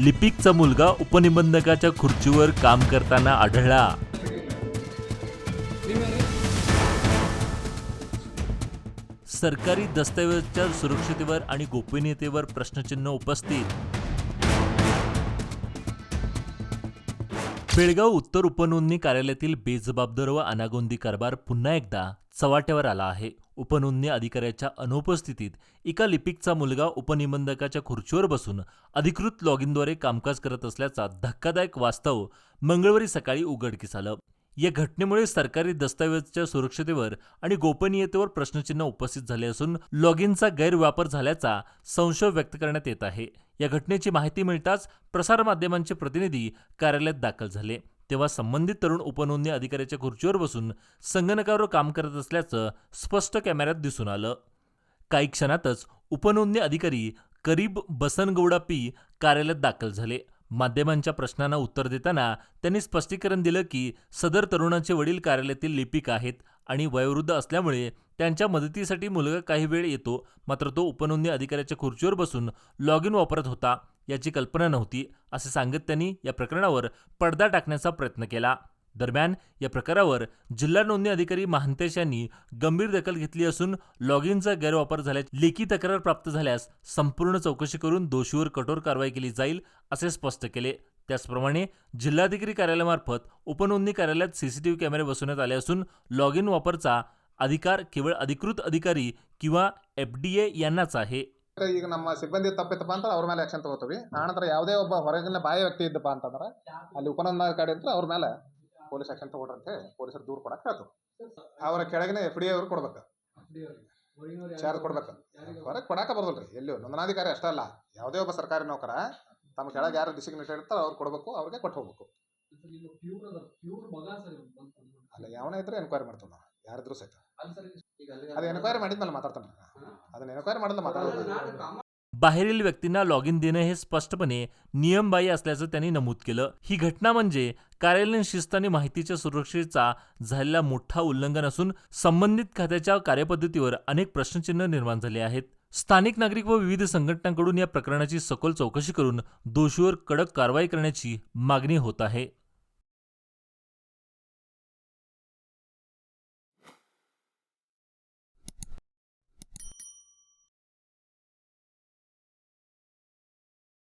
लिपिकचा मुलगा उपनिबंधकाच्या खुर्चीवर काम करताना आढळला. सरकारी दस्तऐवजच्या सुरक्षितेवर आणि गोपनीयतेवर प्रश्नचिन्ह उपस्थित. बेळगाव उत्तर उपनोंदणी कार्यालयातील बेजबाबदार व अनागोंदी कारभार पुन्हा एकदा चव्हाट्यावर आला आहे. उपनोंदणी अधिकाऱ्याच्या अनुपस्थितीत एका लिपिकचा मुलगा उपनिबंधकाच्या खुर्चीवर बसून अधिकृत लॉग इनद्वारे कामकाज करत असल्याचा धक्कादायक वास्तव मंगळवारी सकाळी उघडकीस आलं. या घटनेमुळे सरकारी दस्तावेजच्या सुरक्षतेवर आणि गोपनीयतेवर प्रश्नचिन्ह उपस्थित झाले असून लॉग इनचा गैरवापर झाल्याचा संशय व्यक्त करण्यात येत आहे. या घटनेची माहिती मिळताच प्रसारमाध्यमांचे प्रतिनिधी कार्यालयात दाखल झाले. तेव्हा संबंधित तरुण उपनोंदणी अधिकाऱ्याच्या खुर्चीवर बसून संगणकावर काम करत असल्याचं स्पष्ट कॅमेऱ्यात दिसून आलं. काही क्षणातच उपनोंदणी अधिकारी करीब बसनगौडा पी कार्यालयात दाखल झाले. माध्यमांच्या प्रश्नांना उत्तर देताना त्यांनी स्पष्टीकरण दिलं की सदर तरुणाचे वडील कार्यालयातील लिपिक आहेत आणि वयोवृद्ध असल्यामुळे त्यांच्या मदतीसाठी मुलगा काही वेळ येतो मात्र तो उपनोंदणी अधिकाऱ्याच्या खुर्चीवर बसून लॉग इन वापरत होता याची कल्पना नव्हती असे सांगत त्यांनी या प्रकरणावर पडदा टाकण्याचा प्रयत्न केला. दरम्यान या प्रकारावर जिल्हा नोंदणी अधिकारी महांतेश यांनी गंभीर दखल घेतली असून लॉग इनचा गैरवापर झाल्याची लेखी तक्रार प्राप्त झाल्यास संपूर्ण चौकशी करून दोषीवर कठोर कारवाई केली जाईल असे स्पष्ट केले त्याचप्रमाणे जिल्हाधिकारी कार्यालयामार्फत उपनोंदणी कार्यालयात सीसीटीव्ही कॅमेरे बसवण्यात आले असून लॉग इन वापरचा अधिकार केवळ अधिकृत अधिकारी किंवा एफडीए यांनाच आहे ಈಗ ನಮ್ಮ ಸಿಬ್ಬಂದಿ ತಪ್ಪಿತ್ತಪ್ಪ ಅಂತ ಅವ್ರ ಮೇಲೆ ಆಕ್ಷನ್ ತಗೋತೀವಿ ಆನಂತರ ಯಾವುದೇ ಒಬ್ಬ ಹೊರಗಿನ ಬಾಹ್ಯ ವ್ಯಕ್ತಿ ಇದ್ದಪ್ಪ ಅಂತಂದ್ರೆ ಅಲ್ಲಿ ಉಪನಂದ ಕಡೆ ಅಂತ ಅವ್ರ ಮೇಲೆ ಪೊಲೀಸ್ ಆಕ್ಷನ್ ತಗೊಂಡ್ರಂತೆ ಪೊಲೀಸರು ದೂರು ಕೊಡಕ್ಕೆ ಹೇಳ್ತು ಅವರ ಕೆಳಗಿನ ಎಫ್ ಡಿ ಅವ್ರು ಕೊಡ್ಬೇಕು. ಚಾರ್ಜ್ ಕೊಡ್ಬೇಕು. ಹೊರಗೆ ಕೊಡಕ ಬರೋದಿಲ್ಲ ರೀ ಎಲ್ಲಿಯೂ. ನೋಂದಣಾಧಿಕಾರಿ ಅಷ್ಟೇ ಅಲ್ಲ ಯಾವುದೇ ಒಬ್ಬ ಸರ್ಕಾರಿ ನೌಕರ ತಮ್ಮ ಕೆಳಗೆ ಯಾರು ಡಿಸಿಗ್ನೇಟೆಡ್ ಇರ್ತಾರೋ ಅವ್ರು ಕೊಡಬೇಕು ಅವ್ರಿಗೆ ಕೊಟ್ಟು ಹೋಗ್ಬೇಕು. ಅಲ್ಲ ಯಾವನೇ ಇದ್ರೆ ಎನ್ಕ್ವೈರಿ ಮಾಡ್ತೀವಿ ನಾವು ಯಾರಿದ್ರು ಸಹಿತ. ಅದು ಎನ್ಕ್ವೈರಿ ಮಾಡಿದ್ಮೇಲೆ ಮಾತಾಡ್ತಾನೆ. ಅದನ್ನ ಎನ್ಕ್ವೈರಿ ಮಾಡಿದ್ಮೇಲೆ ಮಾತಾಡೋದು बाहेरील व्यक्तींना लॉग इन देणं हे स्पष्टपणे नियमबाह्य असल्याचं त्यांनी नमूद केलं. ही घटना म्हणजे कार्यालयीन शिस्त आणि माहितीच्या सुरक्षेचा झालेला मोठा उल्लंघन असून संबंधित खात्याच्या कार्यपद्धतीवर अनेक प्रश्नचिन्ह निर्माण झाले आहेत. स्थानिक नागरिक व विविध संघटनांकडून या प्रकरणाची सखोल चौकशी करून दोषीवर कडक कारवाई करण्याची मागणी होत आहे.